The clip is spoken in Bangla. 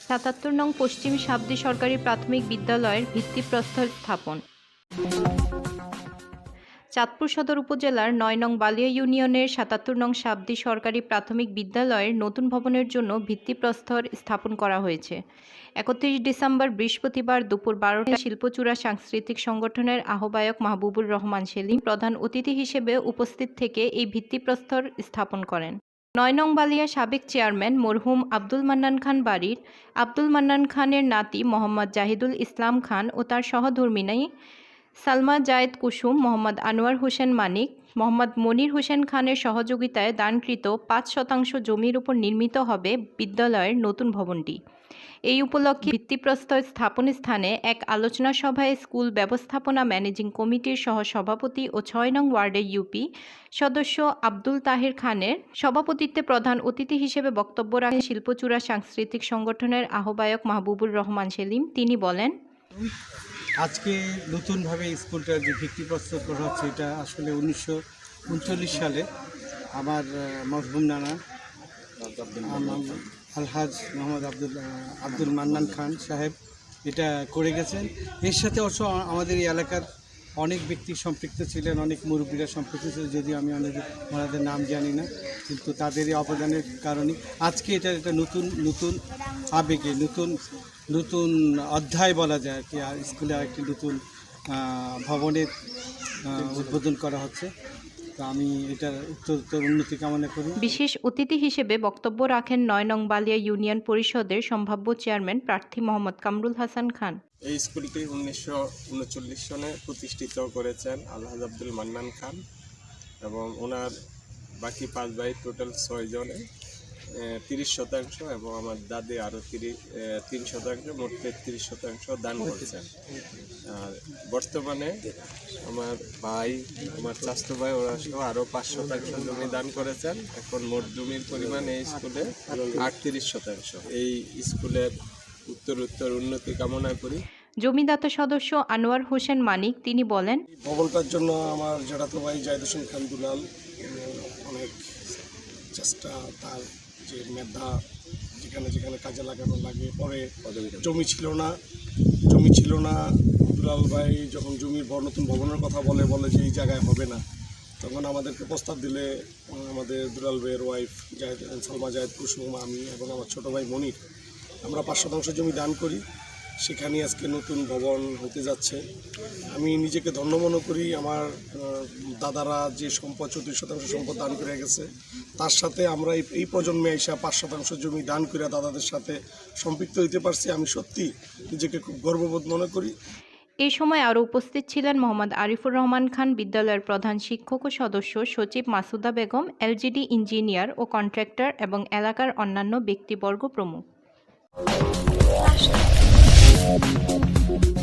সাতাত্তর নং পশ্চিম সাবদি সরকারি প্রাথমিক বিদ্যালয়ের ভিত্তিপ্রস্তর স্থাপন। চাঁদপুর সদর উপজেলার নয় নং বালিয়া ইউনিয়নের সাতাত্তর নং সাবদি সরকারি প্রাথমিক বিদ্যালয়ের নতুন ভবনের জন্য ভিত্তিপ্রস্তর স্থাপন করা হয়েছে। একত্রিশ ডিসেম্বর বৃহস্পতিবার দুপুর বারোটা শিল্পচূড়া সাংস্কৃতিক সংগঠনের আহ্বায়ক মাহবুবুর রহমান সেলিম প্রধান অতিথি হিসেবে উপস্থিত থেকে এই ভিত্তিপ্রস্তর স্থাপন করেন। নয় নং বালিয়া সাবেক চেয়ারম্যান মরহুম আব্দুল মান্নান খান বাড়ির। আব্দুল মান্নান খানের নাতি মোহাম্মদ জাহিদুল ইসলাম খান ও তার সহধর্মিনী সালমা জায়েদ কুসুম, মোহাম্মদ আনোয়ার হোসেন মানিক, মোহাম্মদ মনির হোসেন খানের সহযোগিতায় দানকৃত পাঁচ শতাংশ জমির উপর নির্মিত হবে বিদ্যালয়ের নতুন ভবনটি। এই উপলক্ষে ভিত্তিপ্রস্তর স্থাপন স্থানে এক আলোচনা সভায় স্কুল ব্যবস্থাপনা ম্যানেজিং কমিটির সহ সভাপতি ও ছয় নং ওয়ার্ডের ইউপি সদস্য আব্দুল তাহির খানের সভাপতিত্বে প্রধান অতিথি হিসেবে বক্তব্য রাখেন শিল্পচূড়া সাংস্কৃতিক সংগঠনের আহ্বায়ক মাহবুবুর রহমান সেলিম। তিনি বলেন আজকে নতুনভাবে স্কুলটার যে ভিত্তিপ্রস্তর করা হচ্ছে, এটা আসলে উনিশশো উনচল্লিশ সালে আমার মরহুম নানা আলহাজ মোহাম্মদ আব্দুল আব্দুল মান্নান খান সাহেব, এটা করে গেছেন। এর সাথে অবশ্য আমাদের এই এলাকার অনেক ব্যক্তি সম্পৃক্ত ছিলেন, অনেক মুরব্বীরা সম্পৃক্ত ছিলেন, যদিও আমি অনেক ওনাদের নাম জানি না, কিন্তু তাদের অবদানের কারণে আজকে এটা একটা নতুন নতুন আবেগে, নতুন নতুন অধ্যায় বলা যায় আর কি আর স্কুলে আরেকটি নতুন ভবনের উদ্বোধন করা হচ্ছে। তো আমি এটার উত্তর উত্তর উন্নতি কামনা করি। বিশেষ অতিথি হিসেবে বক্তব্য রাখেন নয় নং বালিয়া ইউনিয়ন পরিষদের সম্ভাব্য চেয়ারম্যান প্রার্থী মোহাম্মদ কামরুল হাসান খান। এই স্কুলটি উনিশশো উনচল্লিশ সনে প্রতিষ্ঠিত করেছেন আলহাজ আব্দুল মান্নান খান এবং ওনার বাকি পাঁচ ভাই টোটাল ছয় জনে। তিরিশ শতাংশ এবং আমার দাদি আরও তিরিশ তিন শতাংশ মোট তেত্রিশ শতাংশ দান করেছেন আর বর্তমানে আমার ভাই আমার চাস্তো ভাই ওরা সহ আরও পাঁচ শতাংশ জমি দান করেছেন। এখন মোট জমির পরিমাণ এই স্কুলে আটত্রিশ শতাংশ। এই স্কুলের উত্তর উত্তর উন্নতি কামনা করি। জমিদাতা সদস্য আনোয়ার হোসেন মানিক তিনি বলেন ভবনটার জন্য আমার জেঠাতো ভাই জায়দ হোসেন খান দুলাল অনেক চেষ্টা তার যে মেধা যেখানে যেখানে কাজে লাগানো লাগে। পরে জমি ছিল না জমি ছিল না। দুলাল ভাই যখন জমির বড় নতুন ভবনের কথা বলে বলে যে এই জায়গায় হবে না তখন আমাদেরকে প্রস্তাব দিলে আমাদের দুলাল ভাইয়ের ওয়াইফ জায়দ সালমা জায়দ কুসুম আমি এবং আমার ছোট ভাই মনির আমরা পাঁচ শতাংশ জমি দান করি। সেখানে আজকে নতুন ভবন হতে যাচ্ছে। আমি নিজেকে ধন্য মনে করি, আমার দাদারা যে সম্পদ, চৌত্রিশ শতাংশ সম্পদ দান করে গেছে, তার সাথে আমরা এই- প্রজন্মে এসে পাঁচ শতাংশ জমি দান করে দাদাদের সাথে সম্পৃক্ত হতে পারছি। আমি সত্যি নিজেকে খুব গর্ববোধ মনে করি। এই সময় আরও উপস্থিত ছিলেন মোহাম্মদ আরিফুর রহমান খান, বিদ্যালয়ের প্রধান শিক্ষক ও সদস্য সচিব মাসুদা বেগম, এলজিডি ইঞ্জিনিয়ার ও কন্ট্রাক্টর এবং এলাকার অন্যান্য ব্যক্তিবর্গ প্রমুখ। Música